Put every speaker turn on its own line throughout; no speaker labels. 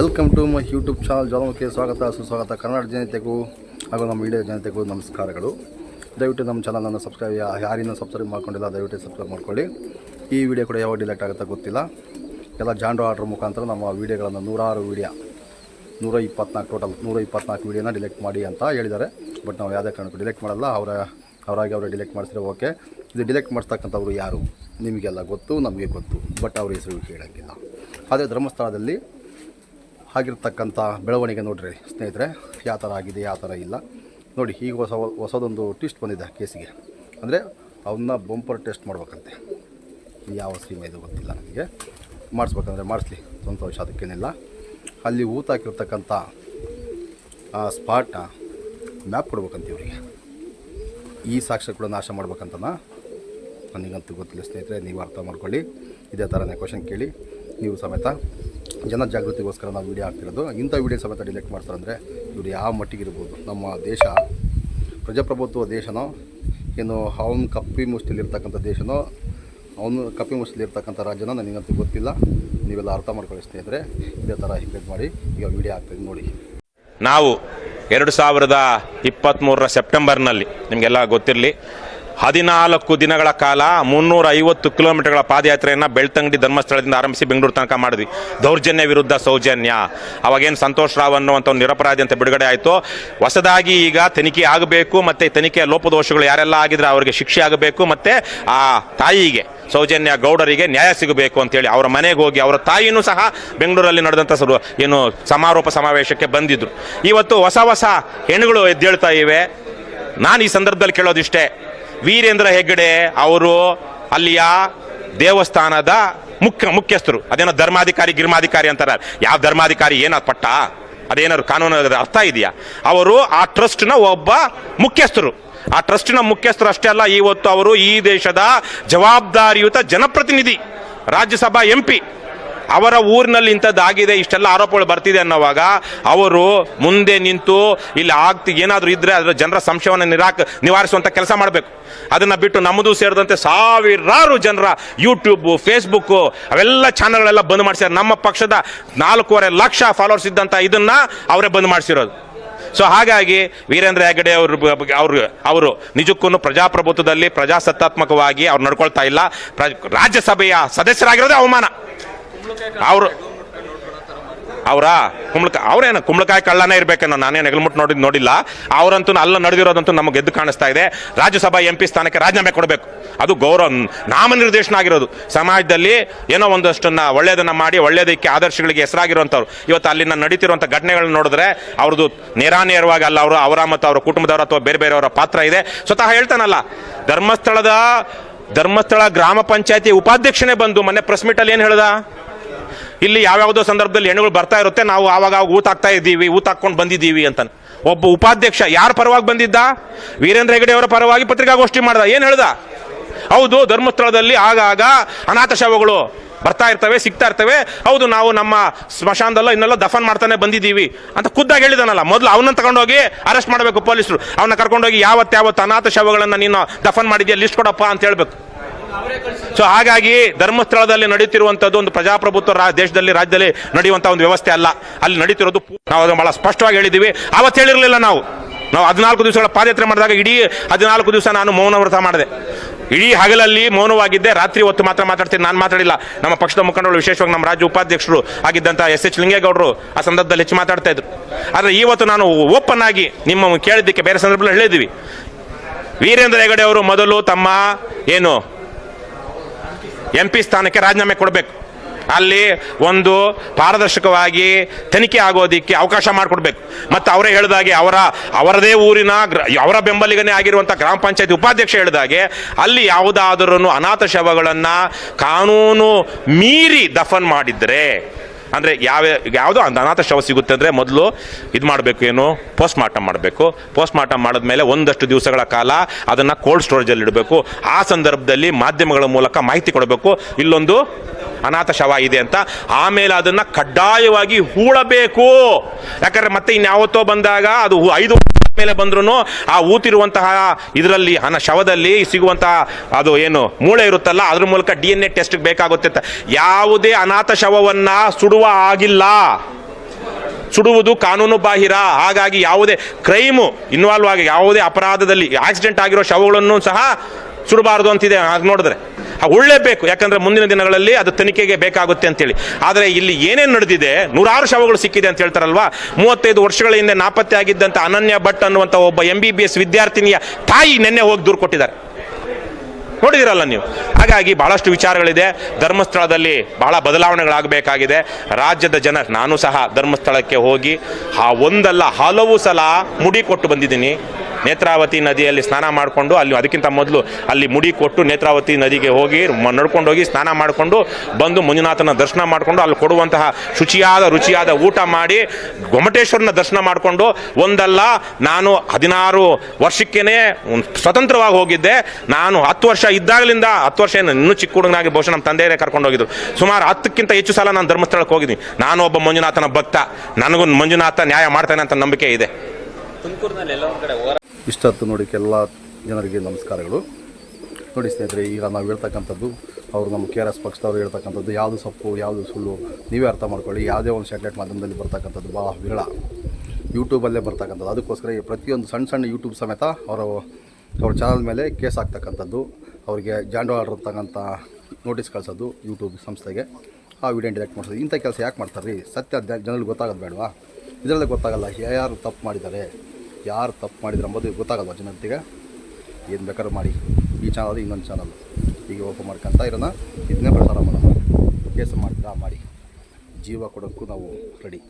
Welcome to my YouTube channel Jalamukhi ಸ್ವಾಗತ ಸುಸ್ವಾಗತ ಕನ್ನಡ ಜನತೆಗೂ ಹಾಗೂ ನಮ್ಮ ಇಂಡಿಯಾ ಜನತೆಗೂ ನಮಸ್ಕಾರಗಳು. ದಯವಿಟ್ಟು ನಮ್ಮ ಚಾನಲನ್ನು ಸಬ್ಸ್ಕ್ರೈಬ್ ಯಾರಿನ ಸಬ್ಸ್ಕ್ರೈಬ್ ಮಾಡ್ಕೊಂಡಿಲ್ಲ, ದಯವಿಟ್ಟು ಸಬ್ಸ್ಕ್ರೈಬ್ ಮಾಡ್ಕೊಳ್ಳಿ. ಈ ವಿಡಿಯೋ ಕೂಡ ಯಾವಾಗ ಡಿಲೆಕ್ಟ್ ಆಗುತ್ತಾ ಗೊತ್ತಿಲ್ಲ. ಎಲ್ಲ ಜಾಂಡು ಆರ್ಡ್ರ್ ಮುಖಾಂತರ ನಮ್ಮ ವೀಡಿಯೋಗಳನ್ನು ನೂರಾರು ವೀಡಿಯೋ ನೂರ ಇಪ್ಪತ್ನಾಲ್ಕು ಟೋಟಲ್ ನೂರ ಇಪ್ಪತ್ನಾಲ್ಕು ವೀಡಿಯೋನ ಡಿಲೆಕ್ಟ್ ಮಾಡಿ ಅಂತ ಹೇಳಿದ್ದಾರೆ. ಬಟ್ ನಾವು ಯಾವುದೇ ಕಾರಣಕ್ಕೂ ಡಿಲೆಕ್ಟ್ ಮಾಡಲ್ಲ. ಅವರ ಅವರಾಗಿ ಅವರೇ ಡಿಲೆಕ್ಟ್ ಮಾಡಿಸಿದ್ರೆ ಓಕೆ ಇದು ಡಿಲೆಕ್ಟ್ ಮಾಡಿಸ್ತಕ್ಕಂಥವ್ರು ಯಾರು? ನಿಮಗೆಲ್ಲ ಗೊತ್ತು, ನಮಗೆ ಗೊತ್ತು. ಬಟ್ ಅವ್ರ ಹೆಸರು ಕೇಳೋಂಗಿಲ್ಲ. ಆದರೆ ಧರ್ಮಸ್ಥಳದಲ್ಲಿ ಆಗಿರ್ತಕ್ಕಂಥ ಬೆಳವಣಿಗೆ ನೋಡಿರಿ ಸ್ನೇಹಿತರೆ, ಯಾವ ಥರ ಆಗಿದೆ, ಯಾವ ಥರ ಇಲ್ಲ. ನೋಡಿ, ಈಗ ಹೊಸ ಹೊಸದೊಂದು ಟ್ವಿಸ್ಟ್ ಬಂದಿದೆ ಕೇಸಿಗೆ. ಅಂದರೆ ಅವನ್ನ ಬಂಪರ್ ಟೆಸ್ಟ್ ಮಾಡ್ಬೇಕಂತೆ. ಯಾವ ಸೀಮೆ ಇದು ಗೊತ್ತಿಲ್ಲ ನನಗೆ ಮಾಡಿಸ್ಬೇಕಂದ್ರೆ ಮಾಡಿಸ್ಲಿ ಸಂತೋಷ ಅದಕ್ಕೇನಿಲ್ಲ. ಅಲ್ಲಿ ಊತ ಆ ಸ್ಪಾಟ್ನ ಮ್ಯಾಪ್ ಕೊಡ್ಬೇಕಂತ ಇವರಿಗೆ. ಈ ಸಾಕ್ಷ್ಯ ಕೂಡ ನಾಶ ಮಾಡ್ಬೇಕಂತನ ನನಗಂತೂ ಗೊತ್ತಿಲ್ಲ ಸ್ನೇಹಿತರೆ, ನೀವು ಅರ್ಥ ಮಾಡ್ಕೊಳ್ಳಿ. ಇದೇ ಥರನೇ ಕ್ವಶನ್ ಕೇಳಿ. ನೀವು ಸಮೇತ ಜನ ಜಾಗೃತಿಗೋಸ್ಕರ ನಾವು ವೀಡಿಯೋ ಹಾಕ್ತಿರೋದು. ಇಂಥ ವೀಡಿಯೋ ಸಮೇತ ಡಿಲೆಕ್ಟ್ ಮಾಡ್ತಾರಂದರೆ ಇವರು ಯಾವ ಮಟ್ಟಿಗೆ ಇರ್ಬೋದು ನಮ್ಮ ದೇಶ, ಪ್ರಜಾಪ್ರಭುತ್ವ ದೇಶನೋ, ಏನು ಅವನು ಕಪ್ಪಿ ಮುಷ್ಟಿಲಿರ್ತಕ್ಕಂಥ ದೇಶನೋ, ಅವನು ಕಪ್ಪಿ ಮುಷ್ಟಿಲಿರ್ತಕ್ಕಂಥ ರಾಜ್ಯನೋ ನನಗಂತೂ ಗೊತ್ತಿಲ್ಲ. ನೀವೆಲ್ಲ ಅರ್ಥ ಮಾಡ್ಕೊಳ್ಳಿ ಸ್ನೇಹಿತರೆ. ಇದೇ ಥರ ಹಿಂಗೆ ಮಾಡಿ ಈಗ ವೀಡಿಯೋ ಹಾಕ್ತೀವಿ ನೋಡಿ.
ನಾವು ಎರಡು ಸಾವಿರದ ಇಪ್ಪತ್ತ್ಮೂರರ ಸೆಪ್ಟೆಂಬರ್ನಲ್ಲಿ ನಿಮಗೆಲ್ಲ ಗೊತ್ತಿರಲಿ ಹದಿನಾಲ್ಕು ದಿನಗಳ ಕಾಲ ಮುನ್ನೂರ ಐವತ್ತು ಕಿಲೋಮೀಟರ್ಗಳ ಪಾದಯಾತ್ರೆಯನ್ನು ಬೆಳ್ತಂಗಡಿ ಧರ್ಮಸ್ಥಳದಿಂದ ಆರಂಭಿಸಿ ಬೆಂಗಳೂರು ತನಕ ಮಾಡಿದ್ವಿ. ದೌರ್ಜನ್ಯ ವಿರುದ್ಧ ಸೌಜನ್ಯ. ಅವಾಗೇನು ಸಂತೋಷ್ ರಾವ್ ಅನ್ನುವಂಥ ಒಂದು ನಿರಪರಾಧಿ ಅಂತ ಬಿಡುಗಡೆ ಆಯಿತು. ಹೊಸದಾಗಿ ಈಗ ತನಿಖೆ ಆಗಬೇಕು ಮತ್ತು ತನಿಖೆಯ ಲೋಪದೋಷಗಳು ಯಾರೆಲ್ಲ ಆಗಿದ್ರೆ ಅವರಿಗೆ ಶಿಕ್ಷೆ ಆಗಬೇಕು ಮತ್ತು ಆ ತಾಯಿಗೆ, ಸೌಜನ್ಯ ಗೌಡರಿಗೆ ನ್ಯಾಯ ಸಿಗಬೇಕು ಅಂತೇಳಿ ಅವರ ಮನೆಗೆ ಹೋಗಿ ಅವರ ತಾಯಿನೂ ಸಹ ಬೆಂಗಳೂರಲ್ಲಿ ನಡೆದಂಥ ಸರು ಏನು ಸಮಾರೋಪ ಸಮಾವೇಶಕ್ಕೆ ಬಂದಿದ್ದರು ಇವತ್ತು ಹೊಸ ಹೊಸ ಹೆಣ್ಣುಗಳು ಎದ್ದೇಳ್ತಾ ಇವೆ. ನಾನು ಈ ಸಂದರ್ಭದಲ್ಲಿ ಕೇಳೋದಿಷ್ಟೇ. ವೀರೇಂದ್ರ ಹೆಗ್ಗಡೆ ಅವರು ಅಲ್ಲಿಯ ದೇವಸ್ಥಾನದ ಮುಖ್ಯ ಮುಖ್ಯಸ್ಥರು. ಅದೇನೋ ಧರ್ಮಾಧಿಕಾರಿ, ಗಿರ್ಮಾಧಿಕಾರಿ ಅಂತಾರೆ. ಯಾವ ಧರ್ಮಾಧಿಕಾರಿ ಏನಾದ್ರು ಪಟ್ಟ? ಅದೇನಾದ್ರು ಕಾನೂನು ಅರ್ಥ ಇದೆಯಾ? ಅವರು ಆ ಟ್ರಸ್ಟ್ನ ಒಬ್ಬ ಮುಖ್ಯಸ್ಥರು. ಆ ಟ್ರಸ್ಟಿನ ಮುಖ್ಯಸ್ಥರು ಅಷ್ಟೇ ಅಲ್ಲ ಇವತ್ತು ಅವರು ಈ ದೇಶದ ಜವಾಬ್ದಾರಿಯುತ ಜನಪ್ರತಿನಿಧಿ, ರಾಜ್ಯಸಭಾ ಎಂ ಪಿ ಅವರ ಊರಿನಲ್ಲಿ ಇಂಥದ್ದಾಗಿದೆ ಇಷ್ಟೆಲ್ಲ ಆರೋಪಗಳು ಬರ್ತಿದೆ ಅನ್ನೋವಾಗ ಅವರು ಮುಂದೆ ನಿಂತು ಇಲ್ಲಿ ಆಗ್ತಿ, ಏನಾದರೂ ಇದ್ರೆ ಅದರ ಜನರ ಸಂಶಯವನ್ನು ನಿರಾಕ ನಿವಾರಿಸುವಂಥ ಕೆಲಸ ಮಾಡಬೇಕು. ಅದನ್ನು ಬಿಟ್ಟು ನಮ್ಮದು ಸೇರಿದಂತೆ ಸಾವಿರಾರು ಜನರ ಯೂಟ್ಯೂಬು ಫೇಸ್ಬುಕ್ಕು ಅವೆಲ್ಲ ಚಾನಲ್ಗಳೆಲ್ಲ ಬಂದ್ ಮಾಡಿಸ್ಯಾರ ನಮ್ಮ ಪಕ್ಷದ ನಾಲ್ಕೂವರೆ ಲಕ್ಷ ಫಾಲೋವರ್ಸ್ ಇದ್ದಂಥ ಇದನ್ನು ಅವರೇ ಬಂದ್ ಮಾಡಿಸಿರೋದು. ಸೊ ಹಾಗಾಗಿ ವೀರೇಂದ್ರ ಹೆಗಡೆ ಅವರು ಅವರು ಅವರು ನಿಜಕ್ಕೂ ಪ್ರಜಾಪ್ರಭುತ್ವದಲ್ಲಿ ಪ್ರಜಾಸತ್ತಾತ್ಮಕವಾಗಿ ಅವ್ರು ನಡ್ಕೊಳ್ತಾ ಇಲ್ಲ. ರಾಜ್ಯಸಭೆಯ ಸದಸ್ಯರಾಗಿರೋದೇ ಅವಮಾನ. ಅವರು ಅವರಾ ಕುಂಬಳಕ ಅವ್ರೇನು ಕುಂಬಳಕಾಯಿ ಕಳ್ಳನೇ ಇರಬೇಕೇನೋ ನಾನೇನು ಹೆಗಲ್ಮುಟ್ ನೋಡಿ ನೋಡಿಲ್ಲ. ಅವರಂತೂ ಅಲ್ಲ ನಡೆದಿರೋದಂತೂ ನಮಗೆ ಎದ್ದು ಕಾಣಿಸ್ತಾ ಇದೆ. ರಾಜ್ಯಸಭಾ ಎಂ ಪಿ ಸ್ಥಾನಕ್ಕೆ ರಾಜೀನಾಮೆ ಕೊಡಬೇಕು. ಅದು ಗೌರವ ನಾಮನಿರ್ದೇಶನ ಆಗಿರೋದು. ಸಮಾಜದಲ್ಲಿ ಏನೋ ಒಂದಷ್ಟನ್ನು ಒಳ್ಳೆಯದನ್ನು ಮಾಡಿ ಒಳ್ಳೆಯದಕ್ಕೆ ಆದರ್ಶಗಳಿಗೆ ಹೆಸರಾಗಿರುವಂಥವ್ರು. ಇವತ್ತು ಅಲ್ಲಿನ ನಡೀತಿರುವಂಥ ಘಟನೆಗಳನ್ನ ನೋಡಿದ್ರೆ ಅವ್ರದ್ದು ನೇರಾನೇರವಾಗಿ ಅಲ್ಲ ಅವರು ಅವರ ಮತ್ತು ಅವರ ಕುಟುಂಬದವರು ಅಥವಾ ಬೇರೆ ಬೇರೆಯವರ ಪಾತ್ರ ಇದೆ. ಸ್ವತಃ ಹೇಳ್ತಾನಲ್ಲ ಧರ್ಮಸ್ಥಳದ ಧರ್ಮಸ್ಥಳ ಗ್ರಾಮ ಪಂಚಾಯತಿ ಉಪಾಧ್ಯಕ್ಷನೇ ಬಂದು ಮೊನ್ನೆ ಪ್ರೆಸ್ ಮೀಟಲ್ಲಿ ಏನು ಹೇಳ್ದ? ಇಲ್ಲಿ ಯಾವ್ಯಾವುದೋ ಸಂದರ್ಭದಲ್ಲಿ ಹೆಣ್ಣುಗಳು ಬರ್ತಾ ಇರುತ್ತೆ, ನಾವು ಆವಾಗ ಊತ ಹಾಕ್ತಾ ಇದ್ದೀವಿ ಊತ ಹಾಕೊಂಡು ಬಂದಿದ್ದೀವಿ ಅಂತ. ಒಬ್ಬ ಉಪಾಧ್ಯಕ್ಷ ಯಾರ ಪರವಾಗಿ ಬಂದಿದ್ದ? ವೀರೇಂದ್ರ ಹೆಗಡೆ ಅವರ ಪರವಾಗಿ ಪತ್ರಿಕಾಗೋಷ್ಠಿ ಮಾಡ್ದ. ಏನು ಹೇಳ್ದ? ಹೌದು, ಧರ್ಮಸ್ಥಳದಲ್ಲಿ ಆಗಾಗ ಅನಾಥ ಶವಗಳು ಬರ್ತಾ ಇರ್ತವೆ, ಸಿಗ್ತಾ ಇರ್ತವೆ. ಹೌದು, ನಾವು ನಮ್ಮ ಸ್ಮಶಾನದಲ್ಲ ಇನ್ನೆಲ್ಲ ದಫನ್ ಮಾಡ್ತಾನೆ ಬಂದಿದ್ದೀವಿ ಅಂತ ಖುದ್ದಾಗಿ ಹೇಳಿದಾನಲ್ಲ. ಮೊದಲು ಅವನನ್ನ ತಗೊಂಡೋಗಿ ಅರೆಸ್ಟ್ ಮಾಡಬೇಕು ಪೊಲೀಸರು. ಅವನ್ನ ಕರ್ಕೊಂಡೋಗಿ ಯಾವತ್ತು ಯಾವತ್ತು ಅನಾಥ ಶವಗಳನ್ನು ನೀನು ದಫನ್ ಮಾಡಿದ್ಯಾ, ಲಿಸ್ಟ್ ಕೊಡಪ್ಪ ಅಂತ ಹೇಳ್ಬೇಕು. ಸೊ ಹಾಗಾಗಿ ಧರ್ಮಸ್ಥಳದಲ್ಲಿ ನಡೆಯುತ್ತಿರುವಂಥದ್ದು ಒಂದು ಪ್ರಜಾಪ್ರಭುತ್ವ ರಾ- ದೇಶದಲ್ಲಿ, ರಾಜ್ಯದಲ್ಲಿ ನಡೆಯುವಂಥ ಒಂದು ವ್ಯವಸ್ಥೆ ಅಲ್ಲ. ಅಲ್ಲಿ ನಡೀತಿರೋದು ನಾವು ಅದನ್ನು ಭಾಳ ಸ್ಪಷ್ಟವಾಗಿ ಹೇಳಿದ್ದೀವಿ. ಅವತ್ತು ಹೇಳಿರಲಿಲ್ಲ ನಾವು. ನಾವು ಹದಿನಾಲ್ಕು ದಿವಸಗಳ ಪಾದಯಾತ್ರೆ ಮಾಡಿದಾಗ ಇಡೀ ಹದಿನಾಲ್ಕು ದಿವಸ ನಾನು ಮೌನ ವ್ರತ ಮಾಡಿದೆ. ಇಡೀ ಹಗಲಲ್ಲಿ ಮೌನವಾಗಿದ್ದೆ. ರಾತ್ರಿ ಹೊತ್ತು ಮಾತ್ರ ಮಾತಾಡ್ತೀನಿ. ನಾನು ಮಾತಾಡಿಲ್ಲ. ನಮ್ಮ ಪಕ್ಷದ ಮುಖಂಡರು, ವಿಶೇಷವಾಗಿ ನಮ್ಮ ರಾಜ್ಯ ಉಪಾಧ್ಯಕ್ಷರು ಆಗಿದ್ದಂಥ ಎಸ್ ಎಚ್ ಲಿಂಗೇಗೌಡರು ಆ ಸಂದರ್ಭದಲ್ಲಿ ಹೆಚ್ಚು ಮಾತಾಡ್ತಾ ಇದ್ರು. ಆದರೆ ಇವತ್ತು ನಾನು ಓಪನ್ ಆಗಿ ನಿಮ್ಮ ಕೇಳಿದ್ದಕ್ಕೆ ಬೇರೆ ಸಂದರ್ಭದಲ್ಲಿ ಹೇಳಿದ್ದೀವಿ. ವೀರೇಂದ್ರ ಹೆಗಡೆ ಅವರು ಮೊದಲು ತಮ್ಮ ಏನು ಎಂ ಪಿ ಸ್ಥಾನಕ್ಕೆ ರಾಜೀನಾಮೆ ಕೊಡಬೇಕು. ಅಲ್ಲಿ ಒಂದು ಪಾರದರ್ಶಕವಾಗಿ ತನಿಖೆ ಆಗೋದಕ್ಕೆ ಅವಕಾಶ ಮಾಡಿಕೊಡ್ಬೇಕು. ಮತ್ತು ಅವರೇ ಹೇಳಿದಾಗೆ ಅವರ, ಅವರದೇ ಊರಿನ ಅವರ ಬೆಂಬಲಿಗನೇ ಆಗಿರುವಂಥ ಗ್ರಾಮ ಪಂಚಾಯತಿ ಉಪಾಧ್ಯಕ್ಷ ಹೇಳಿದಾಗೆ ಅಲ್ಲಿ ಯಾವುದಾದರೂ ಅನಾಥ ಶವಗಳನ್ನು ಕಾನೂನು ಮೀರಿ ದಫನ್ ಮಾಡಿದರೆ ಅಂದರೆ ಯಾವ ಯಾವುದೋ ಒಂದು ಅನಾಥ ಶವ ಸಿಗುತ್ತೆ ಅಂದರೆ ಮೊದಲು ಇದು ಮಾಡಬೇಕು ಏನು? ಪೋಸ್ಟ್ ಮಾರ್ಟಮ್ ಮಾಡಬೇಕು. ಪೋಸ್ಟ್ ಮಾರ್ಟಮ್ ಮಾಡಿದ್ಮೇಲೆ ಒಂದಷ್ಟು ದಿವಸಗಳ ಕಾಲ ಅದನ್ನು ಕೋಲ್ಡ್ ಸ್ಟೋರೇಜಲ್ಲಿ ಇಡಬೇಕು. ಆ ಸಂದರ್ಭದಲ್ಲಿ ಮಾಧ್ಯಮಗಳ ಮೂಲಕ ಮಾಹಿತಿ ಕೊಡಬೇಕು. ಇಲ್ಲೊಂದು ಅನಾಥ ಶವ ಇದೆ ಅಂತ. ಆಮೇಲೆ ಅದನ್ನು ಕಡ್ಡಾಯವಾಗಿ ಹೂಳಬೇಕು. ಯಾಕಂದರೆ ಮತ್ತೆ ಇನ್ಯಾವತ್ತೋ ಬಂದಾಗ ಅದು ಐದು ಮೇಲೆ ಬಂದ್ರೂ ಆ ಊತಿರುವಂತಹ ಇದರಲ್ಲಿ ಹಣ ಶವದಲ್ಲಿ ಸಿಗುವಂತಹ ಅದು ಏನು, ಮೂಳೆ ಇರುತ್ತಲ್ಲ, ಅದ್ರ ಮೂಲಕ ಡಿ ಎನ್ ಎ ಟೆಸ್ಟ್ ಬೇಕಾಗುತ್ತೆ ಯಾವುದೇ ಅನಾಥ ಶವವನ್ನ ಸುಡುವ ಆಗಿಲ್ಲ. ಸುಡುವುದು ಕಾನೂನು ಬಾಹಿರ. ಹಾಗಾಗಿ ಯಾವುದೇ ಕ್ರೈಮು ಇನ್ವಾಲ್ವ್ ಆಗಿ, ಯಾವುದೇ ಅಪರಾಧದಲ್ಲಿ ಆಕ್ಸಿಡೆಂಟ್ ಆಗಿರೋ ಶವಗಳನ್ನು ಸಹ ಸುಡಬಾರದು ಅಂತಿದೆ. ಹಾಗೆ ನೋಡಿದ್ರೆ. ಉಳ್ಳೇಬೇಕು. ಯಾಕಂದ್ರೆ ಮುಂದಿನ ದಿನಗಳಲ್ಲಿ ಅದು ತನಿಖೆಗೆ ಬೇಕಾಗುತ್ತೆ ಅಂತೇಳಿ. ಆದರೆ ಇಲ್ಲಿ ಏನೇನು ನಡೆದಿದೆ, ನೂರಾರು ಶವಗಳು ಸಿಕ್ಕಿದೆ ಅಂತ ಹೇಳ್ತಾರಲ್ವಾ? ಮೂವತ್ತೈದು ವರ್ಷಗಳ ಹಿಂದೆ ನಾಪತ್ತೆ ಆಗಿದ್ದಂಥ ಅನನ್ಯ ಭಟ್ ಅನ್ನುವಂಥ ಒಬ್ಬ ಎಂ ಬಿ ಬಿ ಎಸ್ ವಿದ್ಯಾರ್ಥಿನಿಯ ತಾಯಿ ನಿನ್ನೆ ಹೋಗಿ ದೂರು ಕೊಟ್ಟಿದ್ದಾರೆ. ನೋಡಿದಿರಲ್ಲ ನೀವು? ಹಾಗಾಗಿ ಬಹಳಷ್ಟು ವಿಚಾರಗಳಿದೆ. ಧರ್ಮಸ್ಥಳದಲ್ಲಿ ಬಹಳ ಬದಲಾವಣೆಗಳಾಗಬೇಕಾಗಿದೆ. ರಾಜ್ಯದ ಜನ, ನಾನು ಸಹ ಧರ್ಮಸ್ಥಳಕ್ಕೆ ಹೋಗಿ, ಆ ಒಂದಲ್ಲ, ಹಲವು ಸಲ ಮುಡಿ ಕೊಟ್ಟು ಬಂದಿದ್ದೀನಿ. ನೇತ್ರಾವತಿ ನದಿಯಲ್ಲಿ ಸ್ನಾನ ಮಾಡಿಕೊಂಡು ಅಲ್ಲಿ ಅದಕ್ಕಿಂತ ಮೊದಲು ಅಲ್ಲಿ ಮುಡಿ ಕೊಟ್ಟು ನೇತ್ರಾವತಿ ನದಿಗೆ ಹೋಗಿ ಮ- ನಡ್ಕೊಂಡು ಹೋಗಿ ಸ್ನಾನ ಮಾಡಿಕೊಂಡು ಬಂದು ಮಂಜುನಾಥನ ದರ್ಶನ ಮಾಡಿಕೊಂಡು ಅಲ್ಲಿ ಕೊಡುವಂತಹ ಶುಚಿಯಾದ ರುಚಿಯಾದ ಊಟ ಮಾಡಿ ಗೊಮಟೇಶ್ವರನ ದರ್ಶನ ಮಾಡಿಕೊಂಡು ಒಂದಲ್ಲ ನಾನು ಹದಿನಾರು ವರ್ಷಕ್ಕೇ ಸ್ವತಂತ್ರವಾಗಿ ಹೋಗಿದ್ದೆ. ನಾನು ಹತ್ತು ವರ್ಷ ಇದ್ದಾಗಲಿಂದ ಹತ್ತು ವರ್ಷ ಇನ್ನೂ ಚಿಕ್ಕ ಹುಡುಗನಾಗಿ ಬಹುಶಃ ನಮ್ಮ ತಂದೆಯೇ ಕರ್ಕೊಂಡು ಹೋಗಿದ್ರು. ಸುಮಾರು ಹತ್ತಕ್ಕಿಂತ ಹೆಚ್ಚು ಸಲ ನಾನು ಧರ್ಮಸ್ಥಳಕ್ಕೆ ಹೋಗಿದ್ದೀನಿ. ನಾನು ಒಬ್ಬ ಮಂಜುನಾಥನ ಭಕ್ತ. ನನಗೂ ಮಂಜುನಾಥ ನ್ಯಾಯ ಮಾಡ್ತಾನೆ ಅಂತ ನಂಬಿಕೆ ಇದೆ.
ತುಮಕೂರಿನಲ್ಲಿ ಎಲ್ಲ ಕಡೆ
ಇಷ್ಟೊತ್ತು ನೋಡಿ ಎಲ್ಲ ಜನರಿಗೆ ನಮಸ್ಕಾರಗಳು. ನೋಡಿ ಸ್ನೇಹಿತರೆ, ಈಗ ನಾವು ಹೇಳ್ತಕ್ಕಂಥದ್ದು, ಅವರು ನಮ್ಮ ಕೆ ಆರ್ ಎಸ್ ಪಕ್ಷದವ್ರು ಹೇಳ್ತಕ್ಕಂಥದ್ದು, ಯಾವುದು ಸೊಪ್ಪು, ಯಾವುದು ಸುಳ್ಳು, ನೀವೇ ಅರ್ಥ ಮಾಡ್ಕೊಳ್ಳಿ. ಯಾವುದೇ ಒಂದು ಸ್ಯಾಟಲೈಟ್ ಮಾಧ್ಯಮದಲ್ಲಿ ಬರ್ತಕ್ಕಂಥದ್ದು ಭಾಳ ವಿರಳ. ಯೂಟ್ಯೂಬಲ್ಲೇ ಬರ್ತಕ್ಕಂಥದ್ದು. ಅದಕ್ಕೋಸ್ಕರ ಈ ಪ್ರತಿಯೊಂದು ಸಣ್ಣ ಸಣ್ಣ ಯೂಟ್ಯೂಬ್ ಸಮೇತ ಅವರು, ಅವ್ರ ಚಾನಲ್ ಮೇಲೆ ಕೇಸ್ ಆಗ್ತಕ್ಕಂಥದ್ದು. ಅವರಿಗೆ ಜಾಂಡೋ ಆರ್ಡರ್ ಇರ್ತಕ್ಕಂಥ ನೋಟಿಸ್ ಕಳಿಸೋದು ಯೂಟ್ಯೂಬ್ ಸಂಸ್ಥೆಗೆ. ಆ ವಿಡಿಯೋ ಡಿಲೆಕ್ಟ್ ಮಾಡಿಸೋದು. ಇಂಥ ಕೆಲಸ ಯಾಕೆ ಮಾಡ್ತಾರೆ ರೀ? ಸತ್ಯ ಜನರಿಗೆ ಗೊತ್ತಾಗೋದು ಬೇಡವಾ? ಇದರಲ್ಲೇ ಗೊತ್ತಾಗಲ್ಲ ಯಾರು ತಪ್ಪು ಮಾಡಿದ್ದಾರೆ? ಯಾರು ತಪ್ಪು ಮಾಡಿದ್ರು ಅಂಬೋದು ಗೊತ್ತಾಗಲ್ವ ಜನತೆಗೆ? ಏನು ಬೇಕಾದ್ರೂ ಮಾಡಿ. ಈ ಚಾನಲ್ ಇನ್ನೊಂದು ಚಾನಲ್ ಈಗ ಓಪನ್ ಮಾಡ್ಕೊಂತ ಇರೋಣ. ಇದನ್ನೇ ಪ್ರಸಾರ ಮಾಡೋಣ. ಕೇಸ್ ಮಾಡ್ತೀರಾ ಮಾಡಿ. ಜೀವ ಕೊಡೋಕ್ಕೂ ನಾವು ರೆಡಿ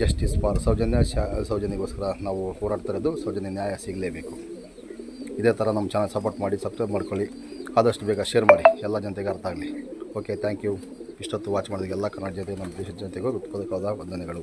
ಜಸ್ಟಿಸ್ ಫಾರ್ ಸೌಜನ್ಯ, ಶಾ ಸೌಜನ್ಯಗೋಸ್ಕರ ನಾವು ಹೋರಾಡ್ತಾ ಇರೋದು. ಸೌಜನ್ಯ ನ್ಯಾಯ ಸಿಗಲೇಬೇಕು. ಇದೇ ಥರ ನಮ್ಮ ಚಾನಲ್ ಸಪೋರ್ಟ್ ಮಾಡಿ ಸಬ್ಸ್ಕ್ರೈಬ್ ಮಾಡ್ಕೊಳ್ಳಿ. ಆದಷ್ಟು ಬೇಗ ಶೇರ್ ಮಾಡಿ. ಎಲ್ಲ ಜನತೆಗೆ ಅರ್ಥ ಆಗಲಿ. ಓಕೆ ಥ್ಯಾಂಕ್ ಯು ಇಷ್ಟೊತ್ತು ವಾಚ್ ಮಾಡಿದಾಗ ಎಲ್ಲ ಕನ್ನಡ ಜನತೆ, ನಮ್ಮ ದೇಶದ ಜನತೆಗೂ ಉತ್ಪಾದಕವಾದ ವಂದನೆಗಳು.